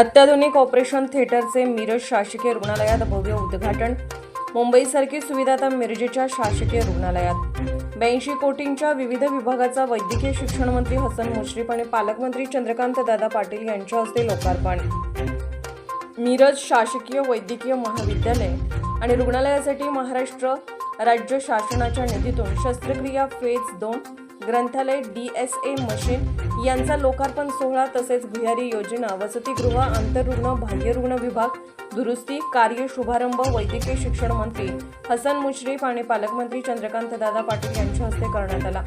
अत्याधुनिक ऑपरेशन थिएटरचे मिरज शासकीय रुग्णालयात भव्य उद्घाटन. मुंबईसारखी सुविधा आता मिरजेच्या शासकीय रुग्णालयात. ब्याऐंशी कोटींच्या विविध विभागाचा वैद्यकीय शिक्षण मंत्री हसन मुश्रीफ आणि पालकमंत्री चंद्रकांत दादा पाटील यांच्या हस्ते लोकार्पण. मिरज शासकीय वैद्यकीय महाविद्यालय आणि रुग्णालयासाठी महाराष्ट्र राज्य शासनाच्या निधीतून शस्त्रक्रिया फेज दोन ग्रंथालय डी एस ए मशीन यांचा लोकार्पण सोहळा तसेच भुयारी योजना वसतिगृह आंतररुग्ण बाह्यरुग्ण विभाग दुरुस्ती कार्य शुभारंभ वैद्यकीय शिक्षण मंत्री हसन मुश्रीफ आणि पालकमंत्री चंद्रकांत दादा पाटील यांच्या हस्ते करण्यात आला.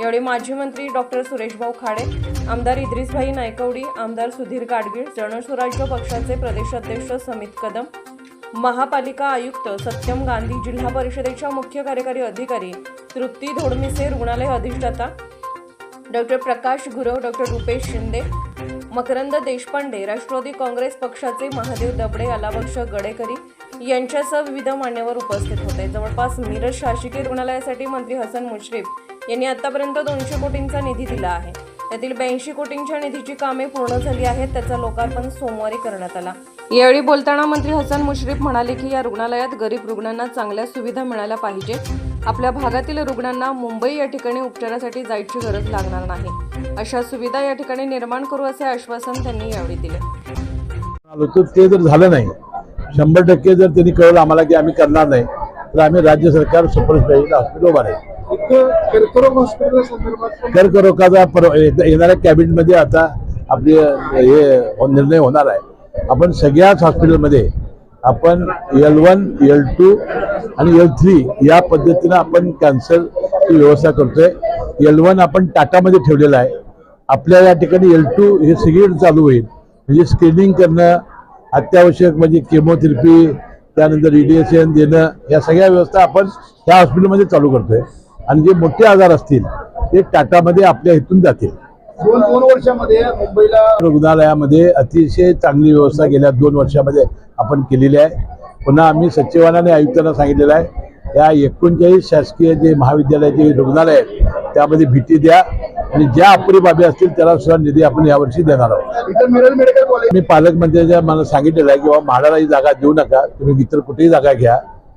यावेळी माजी मंत्री डॉक्टर सुरेशभाऊ खाडे आमदार इद्रिसभाई नायकवडी आमदार सुधीर गाडगीळ जनस्वराज्य पक्षाचे प्रदेशाध्यक्ष समित कदम महापालिका आयुक्त सत्यम गांधी जिल्हा परिषदेच्या मुख्य कार्यकारी अधिकारी तृप्ती धोडमिसे रुग्णालय अधिष्ठाता doctor Prakash Gurav doctor Rupesh Shinde Makarand Deshpande Rashtravadi Congress पक्षाचे महादेव दबडे अलाबक्ष गडेकरी यांच्यासह विविध मान्यवर उपस्थित होते. जवळपास मिरज शासकीय रुग्णालयासाठी मंत्री हसन मुश्रीफ यांनी आतापर्यंत दोनशे कोटींचा निधी दिला आहे. त्यातील ब्याऐंशी कोटींच्या निधीची कामे पूर्ण झाली आहेत. त्याचा लोकार्पण सोमवारी करण्यात आला. यावेळी बोलताना मंत्री हसन मुश्रीफ म्हणाले की या रुग्णालयात गरीब रुग्णांना चांगल्या सुविधा मिळाल्या पाहिजे. आपल्या भागातील रुग्णांना मुंबई या ठिकाणी उपचारासाठी जायची गरज लागणार नाही. अशा सुविधा या ठिकाणी निर्माण करू असे आश्वासन त्यांनी यावेळी दिले. ते जर झालं नाही शंभर टक्के जर त्यांनी कळलं आम्हाला की आम्ही करणार नाही तर आम्ही राज्य सरकार सुपर स्पेशालिटी हॉस्पिटल उभा राहील. इथं कर्करोग हॉस्पिटल संदर्भात पण कर्करोगाचा येणाऱ्या कॅबिनेटमध्ये आता आपली हे निर्णय होणार आहे. आपण सगळ्याच हॉस्पिटलमध्ये आपण एल वन एल टू आणि एल थ्री या पद्धतीनं आपण कॅन्सरची व्यवस्था करतोय. एल वन आपण टाटामध्ये ठेवलेलं आहे. आपल्या या ठिकाणी एल टू हे सगळीकडे चालू होईल. म्हणजे स्क्रीनिंग करणं अत्यावश्यक म्हणजे केमोथेरपी त्यानंतर रेडिएशन देणं या सगळ्या व्यवस्था आपण ह्या हॉस्पिटलमध्ये चालू करतोय. आणि जे मोठे आजार असतील ते टाटामध्ये आपल्या इथून जातील. दोन दोन वर्षामध्ये मुंबईला रुग्णालयामध्ये अतिशय चांगली व्यवस्था गेल्या दोन वर्षामध्ये आपण केलेली आहे. पुन्हा आम्ही सचिवांना आयुक्तांना सांगितलेलं आहे या एकोणचाळीस शासकीय जे महाविद्यालयाचे रुग्णालय आहेत त्यामध्ये भीती द्या आणि ज्या अपुरी बाबी असतील त्याला सुद्धा निधी आपण यावर्षी देणार आहोत. मी पालकमंत्र्यांच्या मला सांगितलेलं आहे की बाबा म्हाडाला ही जागा देऊ नका तुम्ही इतर कुठेही जागा घ्या.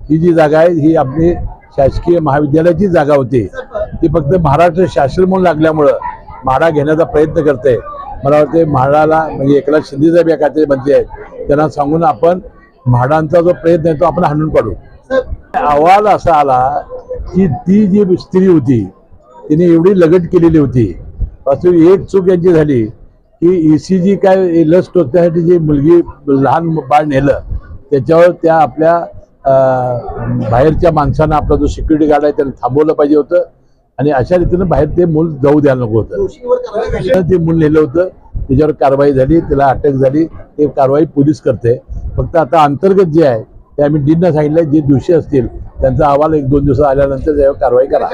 ही जी जागा आहे ही आपली शासकीय महाविद्यालयाची जागा होती. ती फक्त महाराष्ट्र शासन म्हणून लागल्यामुळं म्हाडा घेण्याचा प्रयत्न करते. मला वाटते म्हाडाला म्हणजे एकनाथ शिंदेसाहेब या खात्याचे मंत्री आहेत. त्यांना सांगून आपण म्हाडांचा जो प्रयत्न आहे तो आपण हाणून पाडू अहवाल असा आला की ती जी स्त्री होती तिने एवढी लगट केलेली होती. असं एक चूक यांची झाली की ईसीजी काय लस टोचण्यासाठी जी मुलगी लहान बाळ नेलं त्याच्यावर त्या आपल्या अं, बाहेरच्या माणसांना आपला जो सिक्युरिटी गार्ड आहे त्याने थांबवलं पाहिजे होतं. आणि अशा रीतीनं बाहेर ते मूल जाऊ द्यायला नको होतं. ते मूल नेलं होतं. त्याच्यावर कारवाई झाली त्याला अटक झाली. ते कारवाई पोलीस करते. फक्त आता अंतर्गत जे आहे ते आम्ही डीनला सांगितलं जे दोषी असतील त्यांचा अहवाल एक दोन दिवसात आल्यानंतर त्यावर कारवाई करा.